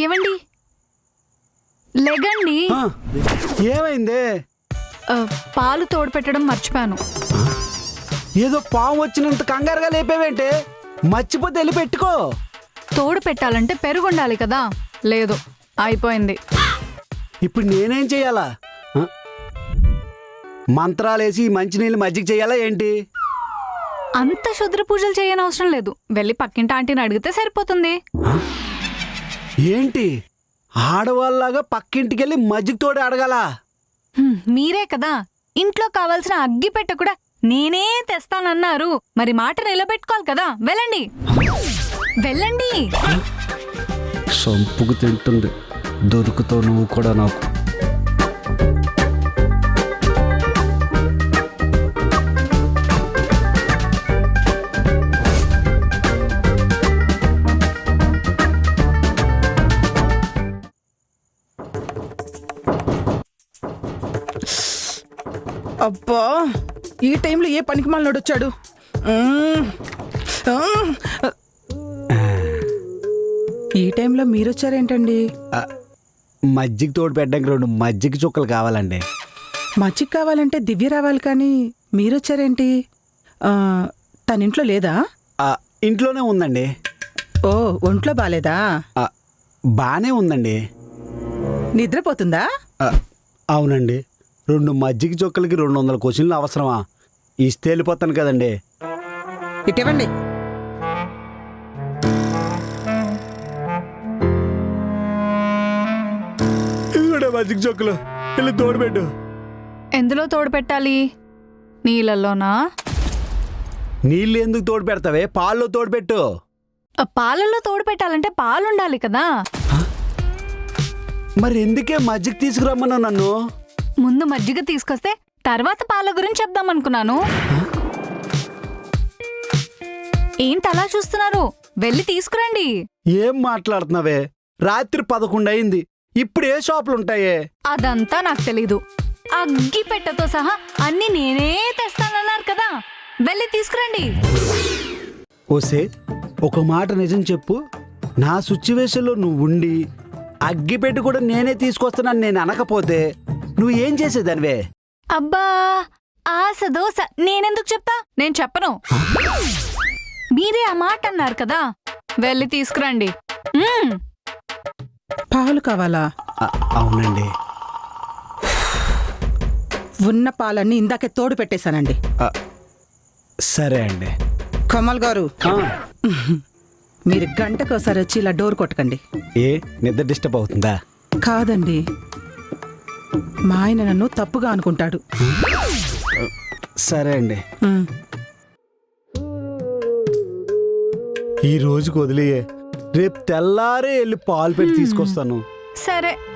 ఏవండి లెగండి. ఆ, ఏమైంది? ఆ, పాలు తోడు పెట్టడం మర్చిపోయాను ఏదో పాము వచ్చినంత కంగారుగా లేపేవేంటే? మర్చిపోతే వెళ్ళి పెట్టుకో. తోడు పెట్టాలంటే పెరుగు ఉండాలి కదా? లేదు అయిపోయింది. ఇప్పుడు నేనేం చెయ్యాలా ఆ? మంత్రాలేసి ఈ మంచినీళ్ళు మజ్జిగ చెయ్యాలా ఏంటి? అంత శుద్ర పూజలు చేయని అవసరం లేదు. వెళ్ళి పక్కింటి ఆంటీని అడిగితే సరిపోతుంది? ఏంటి? ఆడవాళ్ళలాగా పక్కింటికి వెళ్ళి మజ్జిగ తోడు అడగాల? మీరే కదా. ఇంట్లో కావాల్సిన అగ్గి పెట్ట కూడా నేనే తెస్తానన్నారు. మరి మాట నిలబెట్టుకోవాలి కదా. వెళ్ళండి. వెళ్ళండి. సొంపుకు తింటుంది. దొరుకుతావు నువ్వు కూడా నాకు. అబ్బా ఈ టైంలో ఏ పనికి మాలినోడు వచ్చాడు. ఈ టైంలో మీరు వచ్చారేంటండి మజ్జిగ తోడు పెట్టడానికి రెండు మజ్జిగ చుక్కలు కావాలండి. మజ్జిగ కావాలంటే దివ్య రావాలి కానీ మీరు వచ్చారేంటి ఆ, తన ఇంట్లో లేదా? ఇంట్లోనే ఉందండి. ఓ ఒంట్లో బాలేదా? ఆ, బానే ఉందండి. నిద్రపోతుందా? అవునండి. రెండు మజ్జిగ చొక్కలకి రెండు వందల క్వశ్చన్లు అవసరమా? ఇస్తే వెళ్ళిపోతాను కదండి. ఇటివ్వండి. మజ్జిగ చొక్కలు. వెళ్ళి తోడుపెట్టు. ఎందులో తోడు పెట్టాలి? నీళ్ళల్లోనా? నీళ్ళు ఎందుకు తోడు పెడతావే? పాల్లో తోడుపెట్టు ఆ, పాలల్లో తోడు పెట్టాలంటే పాలు ఉండాలి కదా. మరి ఎందుకే మజ్జిగ తీసుకురమ్మన్నావు నన్ను? ముందు మజ్జిగ తీసుకొస్తే తర్వాత పాల గురించి చెప్దాం అనుకున్నాను. ఏంటి అలా చూస్తున్నారు? వెళ్ళి తీసుకురండి. ఏం మాట్లాడుతున్నావే? రాత్రి పదకొండు అయింది. ఇప్పుడు ఏ షాపులు ఉంటాయే అదంతా నాకు తెలీదు. అగ్గి పెట్టతో సహా అన్ని నేనే తెస్తానన్నారు కదా. వెళ్ళి తీసుకురండి. ఓసే ఒక మాట నిజం చెప్పు. నా సిచ్యువేషన్లో నువ్వు ఉండి అగ్గిపెట్టి కూడా నేనే తీసుకొస్తున్నాను నేను అనకపోతే. నువ్వు ఏం చేసేదానివే? అబ్బా ఆశ దోశ. నేనెందుకు చెప్తా? నేను చెప్పను. మీరే ఆ మాట అన్నారు కదా? వెళ్ళి తీసుకురండి. మ్మ్. పాలు కావాలా? అ- అవునండి. ఉన్న పాలన్నీ ఇందాకే తోడు పెట్టేశానండి. అ, సరే అండి. కమల్ గారు ఆ, మీరు గంటకోసారి వచ్చి ఇలా డోర్ కొట్టకండి. ఏ నిద్ర డిస్టర్బ్ అవుతుందా? కాదండి. మా ఆయన నన్ను తప్పుగా అనుకుంటాడు. సరే అండి. ఈ రోజుకి వదిలేయే. రేపు తెల్లారే వెళ్ళి పాలు పెట్టి తీసుకొస్తాను. సరే.